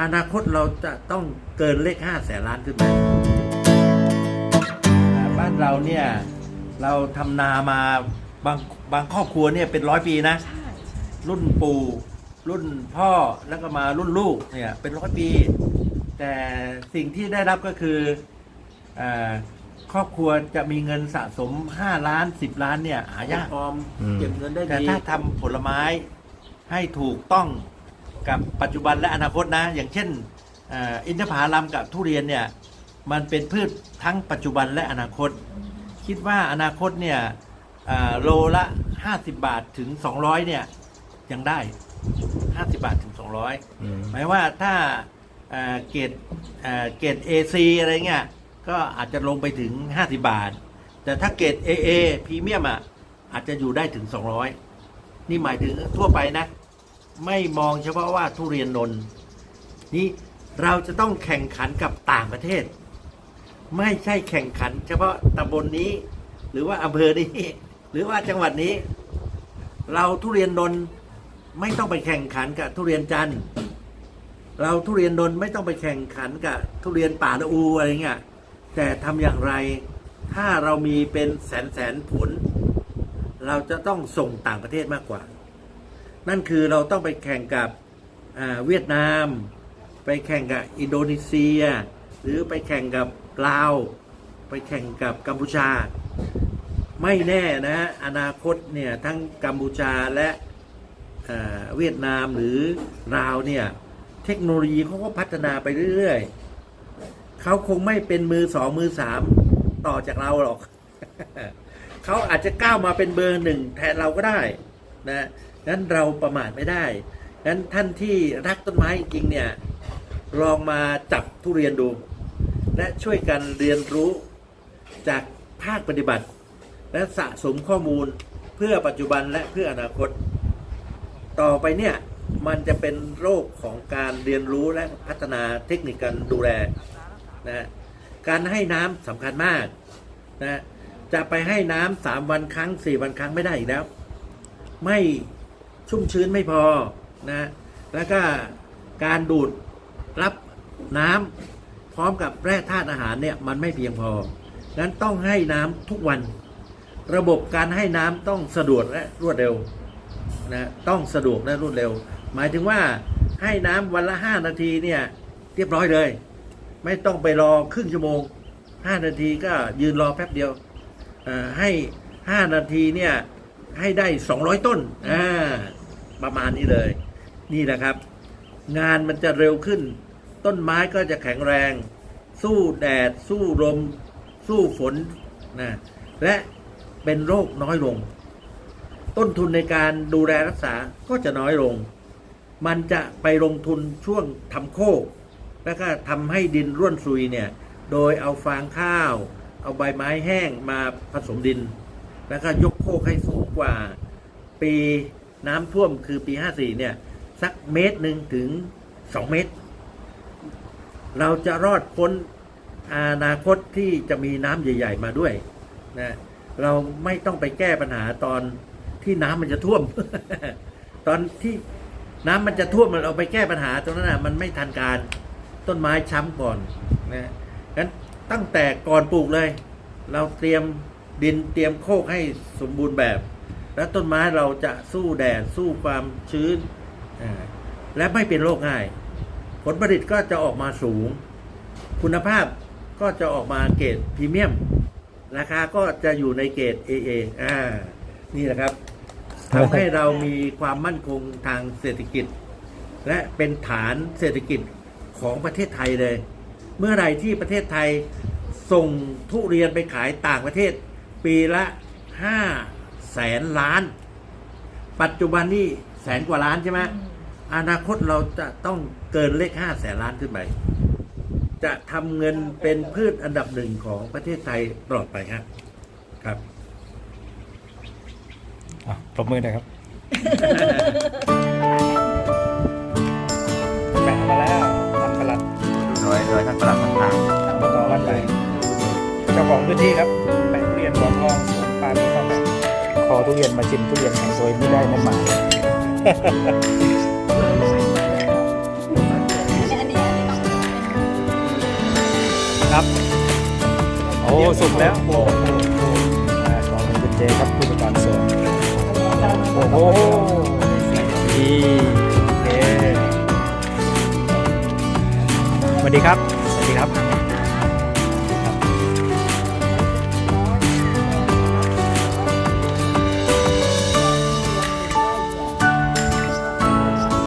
อนาคตเราจะต้องเกินเลขห้าแสนล้านขึ้นไปอ่าบ้านเราเนี่ย เราทำนามาบางบางครอบครัวเนี่ยเป็นร้อยปีนะใช่รุ่นปู่รุ่นพ่อแล้วก็มารุ่นลูกเนี่ยเป็นร้อยปี แต่สิ่งที่ได้รับก็คืออาครอบครัวจะมีเงินสะสม 5 ล้าน 10 ล้านเนี่ยหายากออมอืมเก็บเงินได้แต่ดีถ้าทำผลไม้ให้ถูกต้อง กับปัจจุบันและอนาคตนะ อย่างเช่นอ่าอินทผลัมกับทุเรียนเนี่ยมันเป็นพืชทั้งปัจจุบันและอนาคต คิดว่าอนาคตเนี่ยอ่าโลละ 50 บาทถึง 200เนี่ยยังได้ 50 บาทถึง 200อืมหมายว่าถ้าเอ่อเกรดเอ่อเกรด AC อะไรเงี้ยก็อาจจะลงไปถึง 50 บาท แต่ถ้าเกรด AA พรีเมียมอะอาจจะอยู่ได้ถึง 200 นี่หมายถึงทั่วไปนะ ไม่มองเฉพาะว่าทุเรียนนนท์นี่เราจะต้องแข่งขันกับต่างประเทศ ไม่ใช่แข่งขัน เฉพาะตำบลนนี้ หรือว่าอำเภอนี้ หรือว่าจังหวัดนี้ เราทุเรียนนนท์ไม่ต้องไปแข่งขันกับทุเรียนจันทร์เราทุเรียนนนท์ไม่ต้องไปแข่งขันกับทุเรียนป่าละอูอะไรเงี้ยแต่ทำอย่างไรถ้าเรามีเป็นแสนแสนผล เราจะต้องส่งต่างประเทศมากกว่า นั่นคือเราต้องไปแข่งกับเวียดนาม ไปแข่งกับอินโดนีเซีย หรือไปแข่งกับลาว ไปแข่งกับกัมพูชา ไม่แน่นะฮะอนาคตเนี่ยทั้งกัมพูชาและเวียดนามหรือลาวเนี่ยเทคโนโลยีเขาก็พัฒนาไปเรื่อยๆเขาคงไม่เป็นมือสองมือสามต่อจากเราหรอก เขาอาจจะก้าวมาเป็นเบอร์หนึ่งแทนเราก็ได้ นะงั้นเราประมาทไม่ได้งั้นท่านที่รักต้นไม้จริงเนี่ยลองมาจับทุเรียนดู และช่วยกันเรียนรู้จากภาคปฏิบัติ และสะสมข้อมูลเพื่อปัจจุบันและเพื่ออนาคต ต่อไปเนี่ยมันจะเป็นโรคของการเรียนรู้และพัฒนาเทคนิคการดูแลนะการให้น้ำสำคัญมากนะจะไปให้น้ำสามวันครั้งสี่วันครั้งไม่ได้อีกแล้ว ไม่ชุ่มชื้นไม่พอนะแล้วก็การดูดรับน้ำพร้อมกับแร่ธาตุอาหารเนี่ยมันไม่เพียงพอนั้นต้องให้น้ำทุกวัน ระบบการให้น้ำต้องสะดวกและรวดเร็วนะต้องสะดวกและรวดเร็ว หมายถึงว่าให้น้ำวันละห้านาทีเนี่ยเรียบร้อยเลย ไม่ต้องไปรอครึ่งชั่วโมงห้านาทีก็ยืนรอแป๊บเดียวให้ห้านาทีเนี่ย ให้ได้สองร้อยต้นอ่าประมาณนี้เลย นี่แหละครับ งานมันจะเร็วขึ้น ต้นไม้ก็จะแข็งแรง สู้แดด สู้ลม สู้ฝนนะและเป็นโรคน้อยลง ต้นทุนในการดูแลรักษาก็จะน้อยลง มันจะไปลงทุนช่วงทำโคก แล้วก็ทำให้ดินร่วนซุยเนี่ย โดยเอาฟางข้าว เอาใบไม้แห้งมาผสมดิน แล้วก็ยกโคกให้สูง กว่าปีน้ำท่วมคือปี 54 เนี่ย สักเมตรหนึ่งถึง 2 เมตร เราจะรอดพ้นอนาคตที่จะมีน้ำใหญ่ ๆ มาด้วยนะเราไม่ต้องไปแก้ปัญหาตอนที่น้ำมันจะท่วม ตอนที่น้ำมันจะท่วมเราไปแก้ปัญหาตรงนั้นนะมันไม่ทันการต้นไม้ช้ำก่อนนะงั้นตั้งแต่ก่อนปลูกเลย เราเตรียมดินเตรียมโคกให้สมบูรณ์แบบ แล้วต้นไม้เราจะสู้แดดสู้ความชื้นอ่าและไม่เป็นโรคง่าย ผลผลิตก็จะออกมาสูง คุณภาพก็จะออกมาเกรดพรีเมียม ราคาก็จะอยู่ในเกรด AA อ่า นี่แหละครับทำให้เรามีความมั่นคงทางเศรษฐกิจ และเป็นฐานเศรษฐกิจของประเทศไทยเลย เมื่อไหร่ที่ประเทศไทยส่งทุเรียนไปขายต่างประเทศ ปีละห้า แสนล้าน ปัจจุบันนี่แสนกว่าล้านใช่ไหมอนาคตเราจะต้องเกินเลขห้าแสนล้านขึ้นไปจะทำเงินเป็นพืชอันดับหนึ่งของประเทศไทยตลอดไปครับครับ อะปรบมือหน่อยครับแบ่งมาแล้วท่านประหลัดโดยโดยท่านประหลัดต่าง ท่านประกอบวัดใหญ่เจ้าของพื้นที่ครับแบ่งทุเรียนหมอนทอง คอทุเรียนมาชิมทุเรียนแข็งโดยไม่ได้นะหมาครับ โอ้สุดแล้วขอบคุณเจครับผู้จัดการส่วนโอ้โหดีโอเคสวัสดีครับ